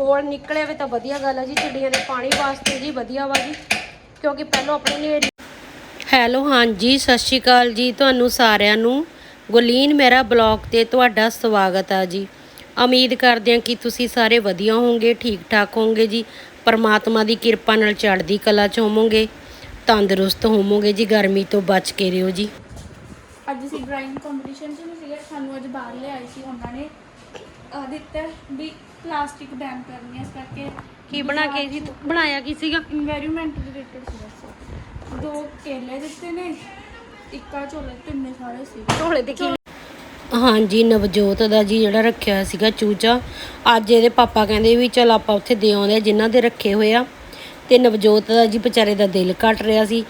ਗੋਲ ਨਿਕਲੇ ਵੇ ਤਾਂ ਵਧੀਆ ਗੱਲ ਹੈ ਜੀ ਚਿੜੀਆਂ ਦੇ ਪਾਣੀ ਵਾਸਤੇ ਜੀ ਵਧੀਆ ਵਾ ਜੀ ਕਿਉਂਕਿ ਪਹਿਲਾਂ ਆਪਣੇ ਨੇੜੀ ਹੈਲੋ ਹਾਂਜੀ ਸਤਿ ਸ਼੍ਰੀ ਅਕਾਲ ਜੀ ਤੁਹਾਨੂੰ ਸਾਰਿਆਂ ਨੂੰ। ਗੁਲੀਨ ਮੇਰਾ ਬਲੌਗ ਤੇ ਤੁਹਾਡਾ ਸਵਾਗਤ ਆ ਜੀ। ਉਮੀਦ ਕਰਦੇ ਹਾਂ ਕਿ ਤੁਸੀਂ ਸਾਰੇ ਵਧੀਆ ਹੋਵੋਗੇ ਠੀਕ ਠਾਕ ਹੋਵੋਗੇ ਜੀ। ਪਰਮਾਤਮਾ ਦੀ ਕਿਰਪਾ ਨਾਲ ਚੜ੍ਹਦੀ ਕਲਾ ਚ ਹੋਵੋਗੇ ਤੰਦਰੁਸਤ ਹੋਵੋਗੇ ਜੀ ਗਰਮੀ ਤੋਂ ਬਚ ਕੇ ਰਹੋ ਜੀ। ਅੱਜ ਅਸੀਂ ਡਰਾਇੰਗ ਕੰਪੀਟੀਸ਼ਨ 'ਚ ਵੀ ਸੀਗੇ ਸਾਨੂੰ ਅੱਜ ਬਾਹਰ ਲਿਆਏ ਸੀ ਉਹਨਾਂ ਨੇ ਦਿੱਤਾ ਵੀ ਪਲਾਸਟਿਕ ਬੈਨ ਕਰਨੀ ਹੈ ਇਸ ਕਰਕੇ ਕੀ ਬਣਾ ਕੇ ਜੀ ਬਣਾਇਆ ਕੀ ਸੀਗਾ? ਇਨਵਾਇਰਨਮੈਂਟ ਰਿਲੇਟਡ ਸੀ ਬਸ ਦੋ ਕੇਲੇ ਦਿੱਤੇ ਨੇ ਇੱਕਾ ਝੋਲੇ ਤਿੰਨੇ ਸਾਰੇ ਸੀ। ਢੋਲੇ ਤੇ ਕੀ? ਹਾਂਜੀ ਨਵਜੋਤ ਦਾ ਜੀ ਜਿਹੜਾ ਰੱਖਿਆ ਹੋਇਆ ਸੀਗਾ ਚੂਚਾ ਅੱਜ ਇਹਦੇ ਪਾਪਾ ਕਹਿੰਦੇ ਵੀ ਚਲ ਆਪਾਂ ਉੱਥੇ ਦੇ ਆਉਂਦੇ ਆ ਜਿਨ੍ਹਾਂ ਦੇ ਰੱਖੇ ਹੋਏ ਆ। ਤੇ ਨਵਜੋਤ ਦਾ ਜੀ ਵਿਚਾਰੇ ਦਾ ਦਿਲ ਘਟ ਰਿਹਾ ਸੀ।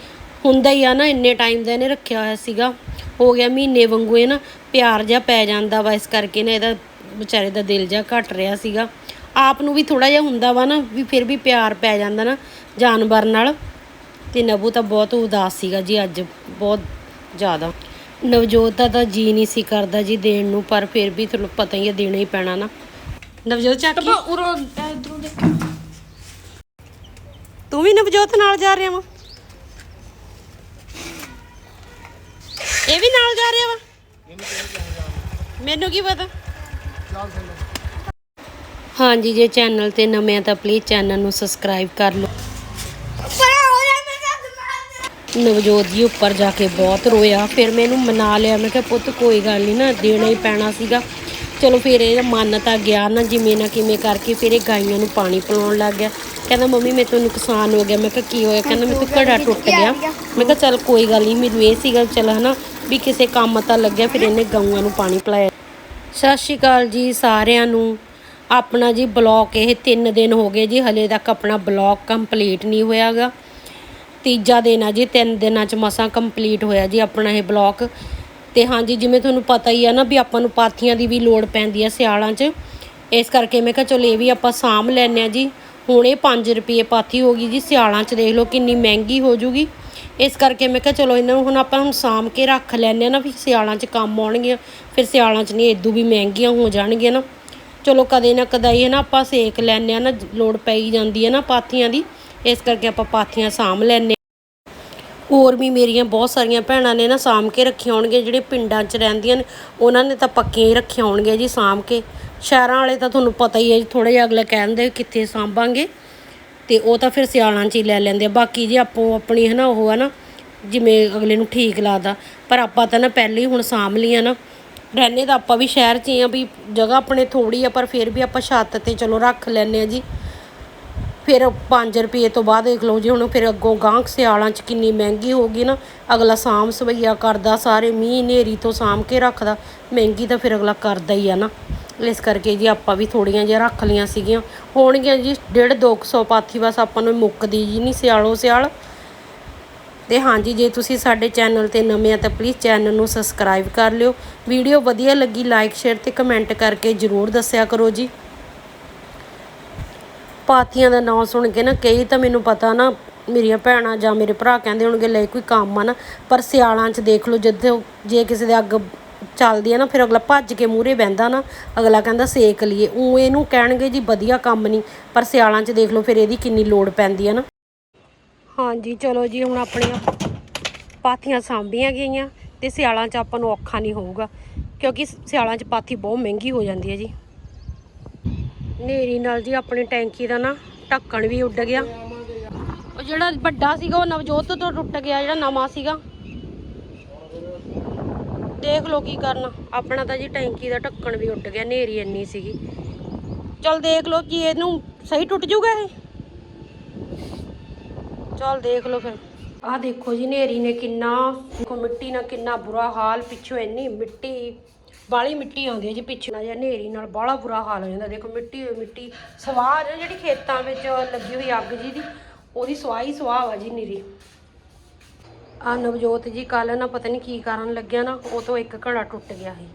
ਹੁੰਦਾ ਹੀ ਆ ਨਾ ਇੰਨੇ ਟਾਈਮ ਦਾ ਇਹਨੇ ਰੱਖਿਆ ਹੋਇਆ ਸੀਗਾ। ਹੋ ਗਿਆ ਮਹੀਨੇ ਵਾਂਗੂ ਇਹ ਨਾ ਪਿਆਰ ਜਿਹਾ ਪੈ ਜਾਂਦਾ ਵਾ ਇਸ ਕਰਕੇ ਨਾ ਇਹਦਾ ਵਿਚਾਰੇ ਦਾ ਦਿਲ ਜਿਹਾ ਘਟ ਰਿਹਾ ਸੀਗਾ। ਆਪ ਨੂੰ ਵੀ ਥੋੜਾ ਜਿਹਾ ਹੁੰਦਾ ਵਾ ਨਾ ਵੀ ਫਿਰ ਵੀ ਪਿਆਰ ਪੈ ਜਾਂਦਾ ਨਾ ਜਾਨਵਰ ਨਾਲ। ਤੇ ਨਬੂ ਤਾਂ ਬਹੁਤ ਉਦਾਸ ਸੀਗਾ ਜੀ ਅੱਜ ਬਹੁਤ ਜ਼ਿਆਦਾ। ਨਵਜੋਤ ਦਾ ਤਾਂ ਜੀ ਨਹੀਂ ਸੀ ਕਰਦਾ ਜੀ ਦੇਣ ਨੂੰ ਪਰ ਫਿਰ ਵੀ ਤੁਹਾਨੂੰ ਪਤਾ ਹੀ ਹੈ ਦੇਣਾ ਹੀ ਪੈਣਾ ਨਾ। ਨਵਜੋਤ ਚੱਕ ਤਾਂ ਉਰੋਂ ਇਧਰੋਂ ਦੇਖੋ। ਤੂੰ ਵੀ ਨਵਜੋਤ ਨਾਲ ਜਾ ਰਿਹਾ ਵਾ? ਇਹ ਵੀ ਨਾਲ ਜਾ ਰਿਹਾ ਵਾ? ਮੈਨੂੰ ਕੀ ਪਤਾ? ਹਾਂਜੀ, ਜੇ ਚੈਨਲ ਤੇ ਨਵੇਂ ਆ ਤਾਂ ਪਲੀਜ਼ ਚੈਨਲ ਨੂੰ ਸਬਸਕ੍ਰਾਈਬ ਕਰ ਲਓ। ਨਵਜੋਤ ਜੀ ਉੱਪਰ ਜਾ ਕੇ ਬਹੁਤ ਰੋਇਆ। ਫਿਰ ਮੈਂ ਇਹਨੂੰ ਮਨਾ ਲਿਆ। ਮੈਂ ਕਿਹਾ, ਪੁੱਤ, ਕੋਈ ਗੱਲ ਨਹੀਂ ਨਾ, ਦੇਣਾ ਹੀ ਪੈਣਾ ਸੀਗਾ। ਚਲੋ ਫਿਰ ਇਹ ਮਨ ਤਾਂ ਗਿਆ ਨਾ, ਜਿਵੇਂ ਨਾ ਕਿਵੇਂ ਕਰਕੇ ਫਿਰ ਇਹ ਗਾਈਆਂ ਨੂੰ ਪਾਣੀ ਪਿਲਾਉਣ ਲੱਗ ਗਿਆ। ਕਹਿੰਦਾ, ਮੰਮੀ, ਮੇਰੇ ਤੋਂ ਨੁਕਸਾਨ ਹੋ ਗਿਆ। ਮੈਂ ਕਿਹਾ, ਕੀ ਹੋਇਆ? ਕਹਿੰਦਾ ਮੇਰੇ ਤੋਂ ਘੜਾ ਟੁੱਟ ਗਿਆ। ਮੈਂ ਕਿਹਾ, ਚੱਲ, ਕੋਈ ਗੱਲ ਨਹੀਂ ਮੈਨੂੰ ਇਹ ਸੀਗਾ ਚੱਲ, ਹਨਾ, ਵੀ ਕਿਸੇ ਕੰਮ ਤਾਂ ਲੱਗਿਆ, ਫਿਰ ਇਹਨੇ ਗਊਆਂ ਨੂੰ ਪਾਣੀ ਪਿਲਾਇਆ ਸਤਿ ਸ਼੍ਰੀ ਅਕਾਲ ਜੀ ਸਾਰਿਆਂ ਨੂੰ। ਆਪਣਾ ਜੀ ਬਲੌਕ ਇਹ 3 ਦਿਨ ਹੋ ਗਏ ਜੀ, ਹਲੇ ਤੱਕ ਆਪਣਾ ਬਲੌਕ ਕੰਪਲੀਟ ਨਹੀਂ ਹੋਇਆਗਾ। ਤੀਜਾ ਦਿਨ ਆ ਜੀ, ਤਿੰਨ ਦਿਨਾਂ ਚ ਮਸਾਂ ਕੰਪਲੀਟ ਹੋਇਆ ਜੀ ਆਪਣਾ ਇਹ ਬਲੌਕ। ਤੇ ਹਾਂਜੀ ਜਿਵੇਂ ਤੁਹਾਨੂੰ ਪਤਾ ਹੀ ਆ ਨਾ ਵੀ ਆਪਾਂ ਨੂੰ ਪਾਥੀਆਂ ਦੀ ਵੀ ਲੋੜ ਪੈਂਦੀ ਆ ਸਿਆਲਾਂ 'ਚ। ਇਸ ਕਰਕੇ ਮੈਂ ਕਿਹਾ ਚਲੋ ਇਹ ਵੀ ਆਪਾਂ ਸਾਂਭ ਲੈਨੇ ਆ ਜੀ। ਹੁਣ ਇਹ 5 ਰੁਪਏ ਪਾਥੀ ਹੋ ਗਈ ਜੀ, ਸਿਆਲਾਂ 'ਚ ਦੇਖ ਲਓ ਕਿੰਨੀ ਮਹਿੰਗੀ ਹੋ ਜੂਗੀ। ਇਸ ਕਰਕੇ ਮੈਂ ਕਿਹਾ ਚਲੋ ਇਹਨਾਂ ਨੂੰ ਹੁਣ ਆਪਾਂ ਹੁਣ ਸਾਂਭ ਕੇ ਰੱਖ ਲੈਂਦੇ ਆ ਨਾ ਵੀ ਸਿਆਲਾਂ 'ਚ ਕੰਮ ਆਉਣਗੀਆਂ, ਫਿਰ ਸਿਆਲਾਂ 'ਚ ਨਹੀਂ ਇਦੋਂ ਵੀ ਮਹਿੰਗੀਆਂ ਹੋ ਜਾਣਗੀਆਂ ਨਾ। ਚਲੋ ਕਦੇ ਨਾ ਕਦਾਈ ਹੈ ਨਾ ਆਪਾਂ ਸੇਕ ਲੈਂਦੇ ਆ ਨਾ, ਲੋੜ ਪਈ ਜਾਂਦੀ ਹੈ ਨਾ ਪਾਥੀਆਂ ਦੀ, ਇਸ ਕਰਕੇ ਆਪਾਂ ਪਾਥੀਆਂ ਸਾਂਭ ਲੈਨੇ ਹੋਰ ਵੀ ਮੇਰੀਆਂ ਬਹੁਤ ਸਾਰੀਆਂ ਭੈਣਾਂ ਨੇ ਨਾ ਸਾਂਭ ਕੇ ਰੱਖੀਆਂ ਹੋਣਗੀਆਂ, ਜਿਹੜੇ ਪਿੰਡਾਂ 'ਚ ਰਹਿੰਦੀਆਂ ਨੇ, ਉਹਨਾਂ ਨੇ ਤਾਂ ਪੱਕੀਆਂ ਹੀ ਰੱਖੀਆਂ ਹੋਣਗੀਆਂ ਜੀ ਸਾਂਭ ਕੇ। ਸ਼ਹਿਰਾਂ ਵਾਲੇ ਤਾਂ ਤੁਹਾਨੂੰ ਪਤਾ ਹੀ ਹੈ ਜੀ ਥੋੜਾ ਜਿਹਾ ਅਗਲਾ ਕਹਿੰਦੇ ਕਿੱਥੇ ਸਾਂਭਾਂਗੇ। ਤੇ ਉਹ ਤਾਂ ਫਿਰ ਸਿਆਲਾਂ 'ਚ ਹੀ ਲੈ ਲੈਂਦੇ ਆ। ਬਾਕੀ ਜੇ ਆਪੋ ਆਪਣੀ ਹੈ ਨਾ ਉਹ ਹੈ ਨਾ, ਜਿਵੇਂ ਅਗਲੇ ਨੂੰ ਠੀਕ ਲੱਗਦਾ। ਪਰ ਆਪਾਂ ਤਾਂ ਨਾ ਪਹਿਲੇ ਹੀ ਹੁਣ ਸਾਂਭ ਲੀਆਂ ਨਾ। ਰਹਿੰਦੇ ਤਾਂ ਆਪਾਂ ਵੀ ਸ਼ਹਿਰ 'ਚ ਹੀ ਆ ਵੀ ਜਗ੍ਹਾ ਆਪਣੇ ਥੋੜੀ ਆ, ਪਰ ਫਿਰ ਵੀ ਆਪਾਂ ਛੱਤ ਤੇ ਚਲੋ ਰੱਖ ਲੈਨੇ ਆ ਜੀ। ਫਿਰ 5 ਰੁਪਏ ਤੋਂ ਬਾਅਦ ਦੇਖ ਲਓ ਜੀ, ਹੁਣ ਫਿਰ ਅੱਗੋਂ ਗਾਂਹ ਸਿਆਲਾਂ 'ਚ ਕਿੰਨੀ ਮਹਿੰਗੀ ਹੋ ਗਈ ਨਾ। ਅਗਲਾ ਸਾਂਭ ਸਵਈਆ ਕਰਦਾ, ਸਾਰੇ ਮੀਂਹ ਹਨੇਰੀ ਤੋਂ ਸਾਂਭ ਕੇ ਰੱਖਦਾ। ਮਹਿੰਗੀ ਤਾਂ ਫਿਰ ਅਗਲਾ ਕਰਦਾ ਹੀ ਆ ਨਾ। ਇਸ ਕਰਕੇ ਜੀ ਆਪਾਂ ਵੀ ਥੋੜੀਆਂ ਜਿਹਾ ਰੱਖ ਲੀਆਂ ਸੀਗੀਆਂ। ਹੋਣਗੀਆਂ ਜੀ 1.5 200 ਪਾਥੀ, ਬਸ ਆਪਾਂ ਨੂੰ ਮੁੱਕਦੀ ਜੀ ਨਹੀਂ, ਸਿਆਲੋ ਸਿਆਲ। ਤੇ ਹਾਂਜੀ ਜੇ ਤੁਸੀਂ ਸਾਡੇ ਚੈਨਲ ਤੇ ਨਵੇਂ ਆ ਤਾਂ ਪਲੀਜ਼ ਚੈਨਲ ਨੂੰ ਸਬਸਕ੍ਰਾਈਬ ਕਰ ਲਿਓ। ਵੀਡੀਓ ਵਧੀਆ ਲੱਗੀ ਲਾਈਕ ਸ਼ੇਅਰ ਤੇ ਕਮੈਂਟ ਕਰਕੇ ਜਰੂਰ ਦੱਸਿਆ ਕਰੋ ਜੀ। ਪਾਥੀਆਂ ਦਾ ਨਾਮ ਸੁਣ ਕੇ ਨਾ ਕਈ ਤਾਂ ਮੈਨੂੰ ਪਤਾ ਨਾ, ਮੇਰੀਆਂ ਭੈਣਾਂ ਜਾਂ ਮੇਰੇ ਭਰਾ ਕਹਿੰਦੇ ਹੋਣਗੇ, ਲੈ ਕੋਈ ਕੰਮ ਆ ਨਾ, ਪਰ ਸਿਆਲਾਂ 'ਚ ਦੇਖ ਲਓ ਜਦੋਂ ਜੇ ਕਿਸੇ ਦੇ ਅੱਗ ਚੱਲਦੀ ਹੈ ਨਾ, ਫਿਰ ਅਗਲਾ ਭੱਜ ਕੇ ਮੂਹਰੇ ਬਹਿੰਦਾ ਨਾ, ਅਗਲਾ ਕਹਿੰਦਾ ਸੇਕ ਲਈਏ। ਉਹ ਇਹਨੂੰ ਕਹਿਣਗੇ ਜੀ ਵਧੀਆ ਕੰਮ ਨਹੀਂ, ਪਰ ਸਿਆਲਾਂ 'ਚ ਦੇਖ ਲਓ ਫਿਰ ਇਹਦੀ ਕਿੰਨੀ ਲੋੜ ਪੈਂਦੀ ਹੈ ਨਾ। ਹਾਂਜੀ, ਚਲੋ ਜੀ, ਹੁਣ ਆਪਣੀਆਂ ਪਾਥੀਆਂ ਸਾਂਭੀਆਂ ਗਈਆਂ ਤੇ ਸਿਆਲਾਂ 'ਚ ਆਪਾਂ ਨੂੰ ਔਖਾ ਨਹੀਂ ਹੋਊਗਾ, ਕਿਉਂਕਿ ਸਿਆਲਾਂ 'ਚ ਪਾਥੀ ਬਹੁਤ ਮਹਿੰਗੀ ਹੋ ਜਾਂਦੀ ਹੈ ਜੀ। ਨੇਰੀ ਨਾਲ ਜੀ ਆਪਣੀ ਟੈਂਕੀ ਦਾ ਨਾ ਢੱਕਣ ਵੀ ਉੱਡ ਗਿਆ। ਉਹ ਜਿਹੜਾ ਵੱਡਾ ਸੀਗਾ, ਉਹ ਨਵਜੋਤ ਤੋਂ ਟੁੱਟ ਗਿਆ, ਜਿਹੜਾ ਨਵਾਂ ਸੀਗਾ। ਦੇਖ ਲਓ ਕੀ ਕਰਨਾ। ਆਪਣਾ ਤਾਂ ਜੀ ਟੈਂਕੀ ਦਾ ਢੱਕਣ ਵੀ ਉੱਡ ਗਿਆ ਨੇਰੀ ਇੰਨੀ ਸੀਗੀ। ਚਲ ਦੇਖ ਲਓ ਕੀ ਇਹਨੂੰ ਸਹੀ ਟੁੱਟ ਜਾਊਗਾ ਇਹ? ਚਲ ਦੇਖ ਲਓ ਫਿਰ। ਆਹ ਦੇਖੋ ਜੀ ਨੇਰੀ ਨੇ ਕਿੰਨਾ, ਦੇਖੋ ਮਿੱਟੀ ਨਾਲ ਕਿੰਨਾ ਬੁਰਾ ਹਾਲ, ਪਿੱਛੋਂ ਇੰਨੀ ਮਿੱਟੀ, ਬਾਲੀ ਮਿੱਟੀ ਆਉਂਦੀ ਹੈ ਜੀ ਪਿੱਛੇ। ਨਾਲ ਜਾਂ ਨੇਰੀ ਨਾਲ ਬਾਲਾ ਬੁਰਾ ਹਾਲ ਹੋ ਜਾਂਦਾ। ਦੇਖੋ ਮਿੱਟੀ ਹੋਈ ਮਿੱਟੀ, ਸਵਾਹ ਹੈ ਜਿਹੜੀ ਖੇਤਾਂ ਵਿੱਚ ਲੱਗੀ ਹੋਈ ਅੱਗ ਜੀ ਦੀ ਉਹਦੀ ਸਵਾਹ ਹੀ ਸਵਾਹ ਆ ਜੀ ਨੀਰੀ ਆ ਨਵਜੋਤ ਜੀ ਕੱਲ ਨਾ ਪਤਾ ਨਹੀਂ ਕੀ ਕਾਰਨ ਲੱਗਿਆ ਨਾ, ਉਹ ਤੋਂ ਇੱਕ ਘੜਾ ਟੁੱਟ ਗਿਆ ਸੀ।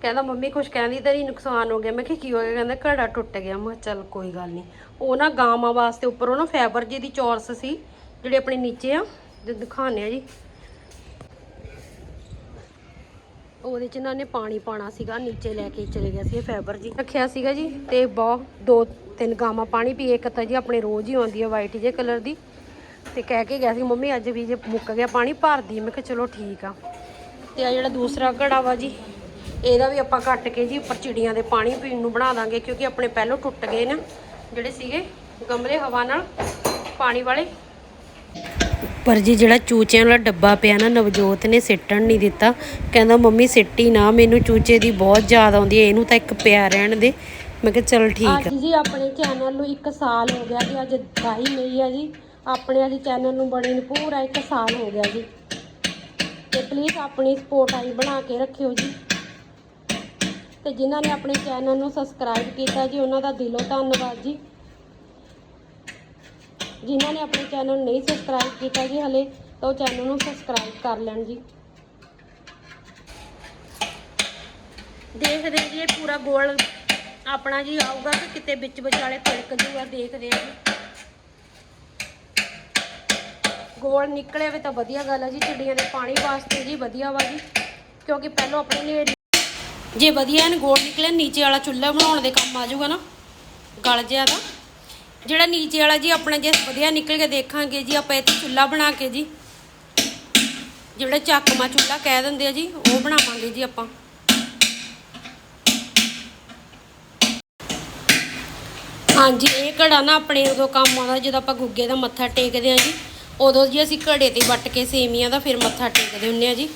ਕਹਿੰਦਾ, ਮੰਮੀ ਕੁਛ ਕਹਿੰਦੀ ਤਾਂ ਨਹੀਂ ਨੁਕਸਾਨ ਹੋ ਗਿਆ। ਮੈਂ ਕਿਹਾ, ਕੀ ਹੋ ਗਿਆ? ਕਹਿੰਦਾ, ਘੜਾ ਟੁੱਟ ਗਿਆ। ਮੈਂ ਕਿਹਾ, ਚੱਲ ਕੋਈ ਗੱਲ ਨਹੀਂ ਉਹ ਨਾ ਗਾਵਾਂ ਵਾਸਤੇ ਉੱਪਰੋਂ ਨਾ ਫਾਈਬਰ ਜੀ ਦੀ ਚੌਰਸ ਸੀ, ਜਿਹੜੇ ਆਪਣੇ ਨੀਚੇ ਆ, ਜੇ ਦਿਖਾਉਂਦੇ ਆ ਜੀ। ਉਹਦੇ ਚ ਇਹਨਾਂ ਨੇ ਪਾਣੀ ਪਾਣਾ ਸੀਗਾ, ਨੀਚੇ ਲੈ ਕੇ ਚਲੇ ਗਿਆ ਸੀ ਇਹ ਫਾਈਬਰ ਜੀ। ਰੱਖਿਆ ਸੀਗਾ ਜੀ, ਤੇ ਬਹੁਤ ਦੋ ਤਿੰਨ ਗਾਵਾਂ ਪਾਣੀ ਪੀਏ ਇੱਕ ਤਾਂ ਜੀ ਆਪਣੇ ਰੋਜ਼ ਹੀ ਆਉਂਦੀ ਹੈ ਵਾਈਟ ਜੇ ਕਲਰ ਦੀ। ਤੇ ਕਹਿ ਕੇ ਗਿਆ ਸੀ, ਮੰਮੀ, ਅੱਜ ਵੀ ਜੇ ਮੁੱਕ ਗਿਆ ਪਾਣੀ ਭਰਦੀ ਮੈਂ ਕਿਹਾ, ਚਲੋ ਠੀਕ ਆ। ਤੇ ਆ ਜਿਹੜਾ ਦੂਸਰਾ ਘੜਾ ਵਾ ਜੀ, ਇਹਦਾ ਵੀ ਆਪਾਂ ਕੱਟ ਕੇ ਜੀ ਉੱਪਰ ਚਿੜੀਆਂ ਦੇ ਪਾਣੀ ਪੀਣ ਨੂੰ ਬਣਾ ਦਾਂਗੇ, ਕਿਉਂਕਿ ਆਪਣੇ ਪਹਿਲੋਂ ਟੁੱਟ ਗਏ ਨਾ, ਜਿਹੜੇ ਸੀਗੇ ਗਮਲੇ ਹਵਾ ਨਾਲ, ਪਾਣੀ ਵਾਲੇ। ਪਰ ਜੀ ਜਿਹੜਾ ਚੂਚਿਆਂ ਵਾਲਾ ਡੱਬਾ ਪਿਆ ਨਾ, ਨਵਜੋਤ ਨੇ ਸਿੱਟਣ ਨਹੀਂ ਦਿੱਤਾ। ਕਹਿੰਦਾ, ਮੰਮੀ, ਸਿੱਟੀ ਨਾ, ਮੈਨੂੰ ਚੂਚੇ ਦੀ ਬਹੁਤ ਯਾਦ ਆਉਂਦੀ ਹੈ, ਇਹਨੂੰ ਤਾਂ ਇੱਕ ਪਿਆ ਰਹਿਣ ਦੇ। ਮੈਂ ਕਿਹਾ, ਚਲ ਠੀਕ ਆ। ਜੀ ਆਪਣੇ ਚੈਨਲ ਨੂੰ 1 ਸਾਲ ਹੋ ਗਿਆ ਜੀ, ਅੱਜ 22 ਮਈ ਆ ਜੀ। ਆਪਣੇ ਅੱਜ ਚੈਨਲ ਨੂੰ ਬਣੇ ਨੂੰ ਪੂਰਾ 1 ਸਾਲ ਹੋ ਗਿਆ ਜੀ। ਤੇ ਪਲੀਜ਼ ਆਪਣੀ ਸਪੋਰਟ ਆਈ ਬਣਾ ਕੇ ਰੱਖਿਓ ਜੀ। ਤੇ ਜਿਨ੍ਹਾਂ ਨੇ ਆਪਣੇ ਚੈਨਲ ਨੂੰ ਸਬਸਕ੍ਰਾਈਬ ਕੀਤਾ ਜੀ, ਉਹਨਾਂ ਦਾ ਦਿਲੋਂ ਧੰਨਵਾਦ ਜੀ। ਜਿਨ੍ਹਾਂ ਨੇ ਆਪਣੇ ਚੈਨਲ ਨੂੰ ਨਹੀਂ ਸਬਸਕ੍ਰਾਈਬ ਕੀਤਾ ਜੀ, ਹਲੇ ਤਾਂ ਉਹ ਚੈਨਲ ਨੂੰ ਸਬਸਕ੍ਰਾਈਬ ਕਰ ਲੈਣ ਜੀ। ਦੇਖਦੇ ਜੀ, ਇਹ ਪੂਰਾ ਗੋਲ ਆਪਣਾ ਜੀ ਆਊਗਾ ਕਿ ਕਿਤੇ ਵਿੱਚ ਵਿਚਾਲੇ ਤਿਲਕ ਜੂਗਾ, ਦੇਖਦੇ ਹਾਂ ਜੀ। ਗੋਲ ਨਿਕਲੇ ਵੇ ਤਾਂ ਵਧੀਆ ਗੱਲ ਹੈ ਜੀ, ਚਿੜੀਆਂ ਦੇ ਪਾਣੀ ਵਾਸਤੇ ਜੀ ਵਧੀਆ ਵਾ ਜੀ, ਕਿਉਂਕਿ ਪਹਿਲਾਂ ਆਪਣੇ ਨੇੜੇ ਜੇ ਵਧੀਆ ਇਹਨ ਗੋਲ ਨਿਕਲੇ ਨੀਚੇ ਵਾਲਾ ਚੁੱਲ੍ਹਾ ਬਣਾਉਣ ਦੇ ਕੰਮ ਆ ਜਾਊਗਾ ਨਾ, ਗਲ ਜਿਆ ਦਾ ਜਿਹੜਾ ਨੀਚੇ ਵਾਲਾ ਜੀ, ਆਪਣਾ ਜੇ ਵਧੀਆ ਨਿਕਲ ਕੇ ਦੇਖਾਂਗੇ ਜੀ, ਆਪਾਂ ਇੱਥੇ ਚੁੱਲ੍ਹਾ ਬਣਾ ਕੇ ਜੀ, ਜਿਹੜਾ ਚੱਕਮਾ ਚੁੱਲ੍ਹਾ ਕਹਿ ਦਿੰਦੇ ਆ ਜੀ, ਉਹ ਬਣਾਵਾਂਗੇ ਜੀ ਆਪਾਂ। ਹਾਂਜੀ, ਇਹ ਘੜਾ ਨਾ ਆਪਣੇ ਉਦੋਂ ਕੰਮ ਆਉਂਦਾ, ਜਦੋਂ ਆਪਾਂ ਗੁੱਗੇ ਦਾ ਮੱਥਾ ਟੇਕਦੇ ਆ ਜੀ। ਉਦੋਂ ਜੀ ਅਸੀਂ ਘੜੇ ਤੇ ਵੱਟ ਕੇ ਸੇਮੀਆਂ ਦਾ ਫਿਰ ਮੱਥਾ ਟੇਕਦੇ ਹੁੰਨੇ ਆ ਜੀ।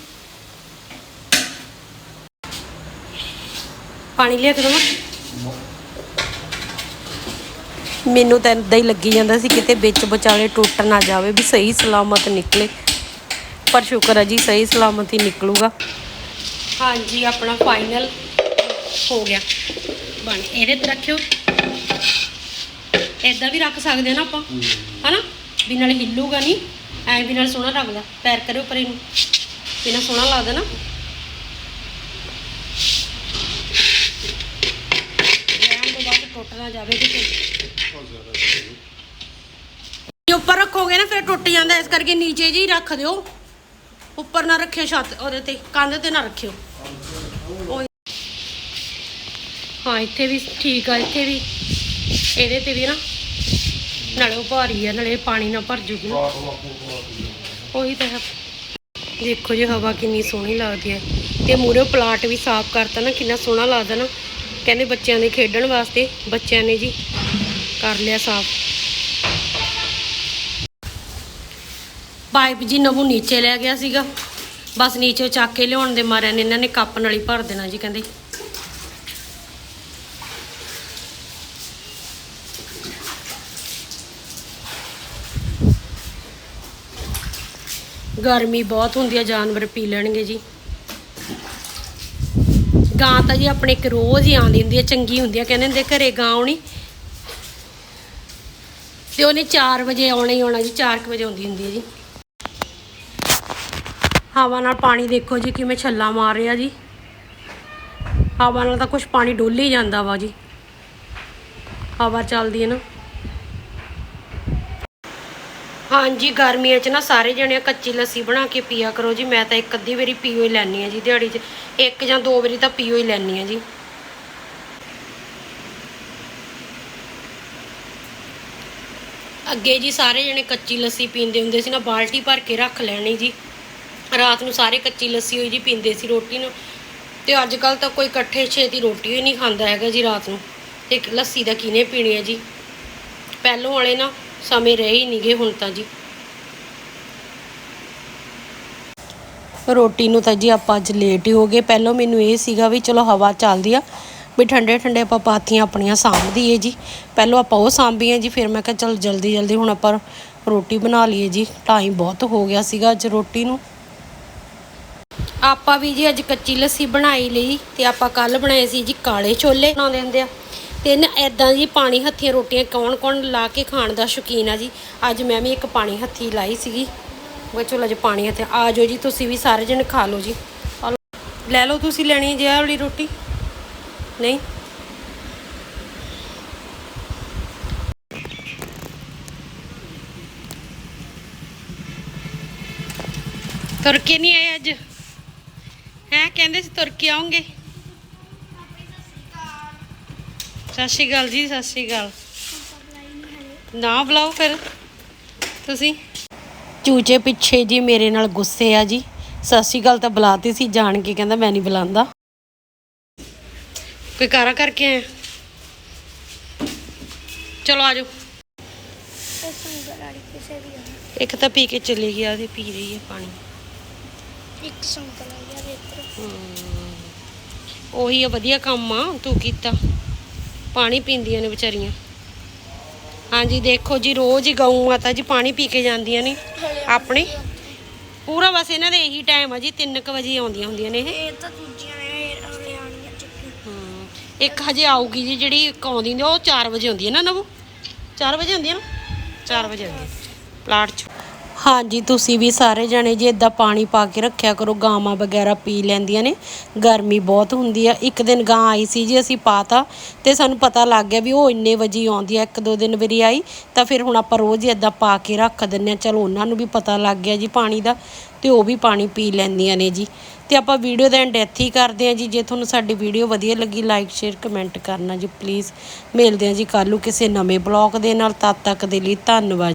ਪਾਣੀ ਲਿਆ ਕੇ ਦਵਾਂ? ਮੈਨੂੰ ਤਾਂ ਇਦਾਂ ਹੀ ਲੱਗੀ ਜਾਂਦਾ ਸੀ ਕਿਤੇ ਵਿੱਚ ਵਿਚਾਲੇ ਟੁੱਟ ਨਾ ਜਾਵੇ ਵੀ ਸਹੀ ਸਲਾਮਤ ਨਿਕਲੇ। ਪਰ ਸ਼ੁਕਰ ਹੈ ਜੀ ਸਹੀ ਸਲਾਮਤ ਹੀ ਨਿਕਲੂਗਾ। ਹਾਂਜੀ ਆਪਣਾ ਫਾਈਨਲ ਹੋ ਗਿਆ। ਬਣ ਇਹਦੇ ਤੇ ਰੱਖਿਓ। ਇਦਾਂ ਵੀ ਰੱਖ ਸਕਦੇ ਆ ਨਾ ਆਪਾਂ ਹਨਾ? ਵੀ ਨਾਲੇ ਹਿੱਲੂਗਾ ਨਹੀਂ, ਐਂ ਵੀ ਨਾਲ ਸੋਹਣਾ ਲੱਗਦਾ, ਪੈਰ ਕਰਿਓ ਪਰੇ ਨੂੰ ਬਿਨਾ ਸੋਹਣਾ ਲੱਗਦਾ ਨਾ। ਰਹਿਣ ਤੋਂ ਬਾਅਦ ਟੁੱਟ ਨਾ ਜਾਵੇ ਕਿਤੇ ਜੇ ਉੱਪਰ ਰੱਖੋਗੇ ਨਾ, ਫਿਰ ਟੁੱਟ ਜਾਂਦਾ, ਇਸ ਕਰਕੇ ਨੀਚੇ ਜੀ ਰੱਖ ਦਿਓ। ਉੱਪਰ ਨਾ ਰੱਖਿਓ ਛੱਤ, ਉਹਦੇ ਤੇ, ਕੰਧ ਤੇ ਨਾ ਰੱਖਿਓ। ਹਾਂ, ਇੱਥੇ ਵੀ ਠੀਕ ਆ, ਇੱਥੇ ਵੀ। ਇਹਦੇ ਤੇ ਵੀ ਨਾ। ਨਾਲੇ ਉਹ ਭਾਰੀ ਆ ਨਾਲੇ ਪਾਣੀ ਨਾਲ ਭਰ ਜੂਗੀ ਨਾ। ਉਹੀ ਤਾਂ ਹੈ। ਦੇਖੋ ਜੀ ਹਵਾ ਕਿੰਨੀ ਸੋਹਣੀ ਲੱਗਦੀ ਹੈ ਤੇ ਮੂਰੇ ਪਲਾਟ ਵੀ ਸਾਫ਼ ਕਰਤਾ ਨਾ ਕਿੰਨਾ ਸੋਹਣਾ ਲੱਗਦਾ ਨਾ। ਕਹਿੰਦੇ ਬੱਚਿਆਂ ਦੇ ਖੇਡਣ ਵਾਸਤੇ ਬੱਚਿਆਂ ਨੇ ਜੀ ਕਰ ਲਿਆ ਸਾਫ਼। ਪਾਈਪ ਜੀ ਨਵੂ ਨੀਚੇ ਲੈ ਗਿਆ ਸੀਗਾ। ਬਸ ਨੀਚੇ ਚੱਕ ਕੇ ਲਿਆਉਣ ਦੇ ਮਾਰਿਆਂ ਨੇ ਇਹਨਾਂ ਨੇ ਕੱਪ ਨਾਲ ਹੀ ਭਰ ਦੇਣਾ ਜੀ ਕਹਿੰਦੇ। ਗਰਮੀ ਬਹੁਤ ਹੁੰਦੀ ਆ, ਜਾਨਵਰ ਪੀ ਲੈਣਗੇ ਜੀ। ਗਾਂ ਤਾਂ ਜੀ ਆਪਣੇ ਇੱਕ ਰੋਜ਼ ਹੀ ਆਉਂਦੀ ਹੁੰਦੀ ਹੈ ਚੰਗੀ ਹੁੰਦੀ ਆ, ਕਹਿੰਦੇ ਹੁੰਦੇ ਘਰੇ ਗਾਂ ਆਉਣੀ। ਤੇ ਉਹਨੇ 4 ਵਜੇ ਆਉਣਾ ਹੀ ਆਉਣਾ ਜੀ 4 ਵਜੇ ਆਉਂਦੀ ਹੁੰਦੀ ਹੈ ਜੀ। ਹਵਾ ਨਾਲ ਪਾਣੀ ਦੇਖੋ ਜੀ, ਕਿਵੇਂ ਛੱਲਾ ਮਾਰ ਰਿਹਾ ਜੀ। ਹਵਾ ਨਾਲ ਤਾਂ ਕੁਝ ਪਾਣੀ ਡੁੱਲ ਹੀ ਜਾਂਦਾ ਵਾ ਜੀ। ਹਵਾ ਚੱਲਦੀ ਹੈ ਨਾ। ਹਾਂਜੀ, ਗਰਮੀਆਂ 'ਚ ਨਾ ਸਾਰੇ ਜਣੇ ਕੱਚੀ ਲੱਸੀ ਬਣਾ ਕੇ ਪੀਆ ਕਰੋ ਜੀ। ਮੈਂ ਤਾਂ ਇੱਕ ਅੱਧੀ ਵਾਰੀ ਪੀਓ ਹੀ ਲੈਣੀ ਆ ਜੀ ਦਿਹਾੜੀ 'ਚ। ਇੱਕ ਜਾਂ ਦੋ ਵਾਰੀ ਤਾਂ ਪੀਓ ਹੀ ਲੈਣੀ ਆ ਜੀ। ਅੱਗੇ ਜੀ ਸਾਰੇ ਜਣੇ ਕੱਚੀ ਲੱਸੀ ਪੀਂਦੇ ਹੁੰਦੇ ਸੀ ਨਾ, ਬਾਲਟੀ ਭਰ ਕੇ ਰੱਖ ਲੈਣੀ ਜੀ। ਰਾਤ ਨੂੰ ਸਾਰੇ ਕੱਚੀ ਲੱਸੀ ਹੋਈ ਜੀ ਪੀਂਦੇ ਸੀ ਰੋਟੀ ਨੂੰ। ਤੇ ਅੱਜ ਕੱਲ ਤਾਂ ਕੋਈ ਇਕੱਠੇ ਛੇਤੀ ਰੋਟੀ ਹੀ ਨਹੀਂ ਖਾਂਦਾ ਹੈਗਾ ਜੀ ਰਾਤ ਨੂੰ। ਤੇ ਲੱਸੀ ਦਾ ਕਿਨੇ ਪੀਣੀ ਹੈ ਜੀ? ਪਹਿਲੋਂ ਵਾਲੇ ਨਾ ਸਮੇਂ ਰਹੇ ਹੀ ਨਹੀਂਗੇ ਹੁਣ ਤਾਂ ਜੀ। ਰੋਟੀ ਨੂੰ ਤਾਂ ਜੀ ਆਪਾਂ ਅੱਜ ਲੇਟ ਹੀ ਹੋ ਗਏ। ਪਹਿਲਾਂ ਮੈਨੂੰ ਇਹ ਸੀਗਾ ਵੀ ਚਲੋ ਹਵਾ ਚੱਲਦੀ ਆ, ਵੀ ਠੰਡੇ ਠੰਡੇ ਆਪਾਂ ਪਾਥੀਆਂ ਆਪਣੀਆਂ ਸਾਂਭਦੀਏ ਜੀ। ਪਹਿਲਾਂ ਆਪਾਂ ਉਹ ਸਾਂਭੀਆਂ ਜੀ, ਫਿਰ ਮੈਂ ਕਿਹਾ ਚਲ ਜਲਦੀ ਜਲਦੀ ਹੁਣ ਆਪਾਂ ਰੋਟੀ ਬਣਾ ਲਈਏ ਜੀ। ਟਾਈਮ ਬਹੁਤ ਹੋ ਗਿਆ ਸੀਗਾ ਅੱਜ ਰੋਟੀ ਨੂੰ। ਆਪਾਂ ਵੀ ਜੀ ਅੱਜ ਕੱਚੀ ਲੱਸੀ ਬਣਾਈ ਲਈ ਤੇ ਆਪਾਂ ਕੱਲ ਬਣਾਏ ਸੀ ਜੀ ਕਾਲੇ ਛੋਲੇ ਬਣਾਉਂਦੇ ਹੁੰਦੇ ਆ। ਤੇ ਨਾ ਐਦਾਂ ਜੀ ਪਾਣੀ ਹੱਥੀਆਂ ਰੋਟੀਆਂ ਕੌਣ ਕੌਣ ਲਾ ਕੇ ਖਾਣ ਦਾ ਸ਼ੌਕੀਨ ਆ ਜੀ? ਅੱਜ ਮੈਂ ਵੀ ਇੱਕ ਪਾਣੀ ਹੱਥੀ ਲਾਈ ਸੀਗੀ। ਉਹ ਚਲੋ ਅੱਜ ਪਾਣੀ ਹੱਥ ਆ ਜਾਓ ਜੀ, ਤੁਸੀਂ ਵੀ ਸਾਰੇ ਜਣੇ ਖਾ ਲਓ ਜੀ। ਆ ਲੈ ਲਓ ਤੁਸੀਂ ਲੈਣੀ ਜੇ ਆਹ ਵਾਲੀ ਰੋਟੀ। ਨਹੀਂ? ਤੁਰ ਕੇ ਨਹੀਂ ਆਏ ਅੱਜ? ਹੈ, ਕਹਿੰਦੇ ਸੀ ਤੁਰ ਕੇ ਆਉਂਗੇ। ਸਤਿ ਸ਼੍ਰੀ ਅਕਾਲ ਜੀ ਸਤਿ ਸ਼੍ਰੀ ਅਕਾਲ। ਨਾ ਬੁਲਾਓ ਫਿਰ ਤੁਸੀਂ। ਚੂਚੇ ਪਿੱਛੇ ਜੀ ਮੇਰੇ ਨਾਲ ਗੁੱਸੇ ਆ ਜੀ। ਸਤਿ ਸ਼੍ਰੀ ਅਕਾਲ ਤਾਂ ਬੁਲਾਤੀ ਸੀ ਜਾਣ ਕੇ ਕਹਿੰਦਾ ਮੈਂ ਨਹੀਂ ਬੁਲਾਉਂਦਾ। ਕੋਈ ਕਾਰਾ ਕਰਕੇ ਆਇਆ ਚਲੋ ਆਜੋ ਇੱਕ ਤਾਂ ਪੀ ਕੇ ਚਲੀ ਗਿਆ ਤੇ ਪੀ ਰਹੀ ਹੈ ਪਾਣੀ। ਇੱਕ ਸੰਗਲ ਆ ਯਾਰ ਇੱਧਰ ਉਹੀ ਆ ਵਧੀਆ ਕੰਮ ਆ ਤੂੰ ਕੀਤਾ। ਪਾਣੀ ਪੀਂਦੀਆਂ ਨੇ ਵਿਚਾਰੀਆਂ। ਹਾਂਜੀ ਦੇਖੋ ਜੀ ਰੋਜ਼ ਹੀ ਗਊ ਮਾਤਾ ਜੀ ਪਾਣੀ ਪੀ ਕੇ ਜਾਂਦੀਆਂ ਨੇ। ਆਪਣੀ। ਪੂਰਾ ਬਸ ਇਹਨਾਂ ਦੇ ਇਹੀ ਟਾਈਮ ਆ ਜੀ 3:00 ਵਜੇ ਆਉਂਦੀਆਂ ਹੁੰਦੀਆਂ ਨੇ ਇਹ। ਇਹ ਤਾਂ ਦੂਜੀਆਂ ਨੇ ਹਲੇ ਆਣੀਆਂ ਚੱਕੀ। ਹਮ, ਇੱਕ ਹਜੇ ਆਊਗੀ ਜੀ ਜਿਹੜੀ ਇੱਕ ਆਉਂਦੀ ਨੇ ਉਹ 4 ਵਜੇ ਹੁੰਦੀ ਹੈ ਨਾ ਨਵੂ? 4 ਵਜੇ ਹੁੰਦੀ ਹੈ ਨਾ? 4 ਵਜੇ ਹੁੰਦੀ ਹੈ ਪਲਾਟ 'ਚ। ਹਾਂਜੀ, ਤੁਸੀਂ ਵੀ ਸਾਰੇ ਜਣੇ ਜੇ ਇਦਾਂ ਪਾਣੀ ਪਾ ਕੇ ਰੱਖਿਆ ਕਰੋ, ਗਾਵਾਂ ਵਗੈਰਾ ਪੀ ਲੈਂਦੀਆਂ ਨੇ, ਗਰਮੀ ਬਹੁਤ ਹੁੰਦੀ ਆ। ਇੱਕ ਦਿਨ ਗਾਂ ਆਈ ਸੀ ਜੀ, ਅਸੀਂ ਪਾਤਾ ਤੇ ਸਾਨੂੰ ਪਤਾ ਲੱਗ ਗਿਆ ਵੀ ਉਹ ਇੰਨੇ ਵਜੇ ਆਉਂਦੀ ਆ, ਇੱਕ ਦੋ ਦਿਨ ਵਾਰੀ ਆਈ, ਤਾਂ ਫਿਰ ਹੁਣ ਆਪਾਂ ਰੋਜ਼ ਹੀ ਇਦਾਂ ਪਾ ਕੇ ਰੱਖ ਦਿੰਨੇ ਆ ਚਲੋ, ਉਹਨਾਂ ਨੂੰ ਵੀ ਪਤਾ ਲੱਗ ਗਿਆ ਜੀ ਪਾਣੀ ਦਾ ਤੇ ਉਹ ਵੀ ਪਾਣੀ ਪੀ ਲੈਂਦੀਆਂ ਨੇ ਜੀ। ਤੇ ਆਪਾਂ ਵੀਡੀਓ ਦਾ ਐਂਡ ਇੱਥੇ ਹੀ ਕਰਦੇ ਹਾਂ ਜੀ। ਜੇ ਤੁਹਾਨੂੰ ਸਾਡੀ ਵੀਡੀਓ ਵਧੀਆ ਲੱਗੀ ਲਾਈਕ ਸ਼ੇਅਰ ਕਮੈਂਟ ਕਰਨਾ ਜੀ ਪਲੀਜ਼ ਮਿਲਦੇ ਹਾਂ ਜੀ ਕੱਲ੍ਹ ਨੂੰ ਕਿਸੇ ਨਵੇਂ ਬਲੌਗ ਦੇ ਨਾਲ। ਤਦ ਤੱਕ ਦੇ ਲਈ ਧੰਨਵਾਦ।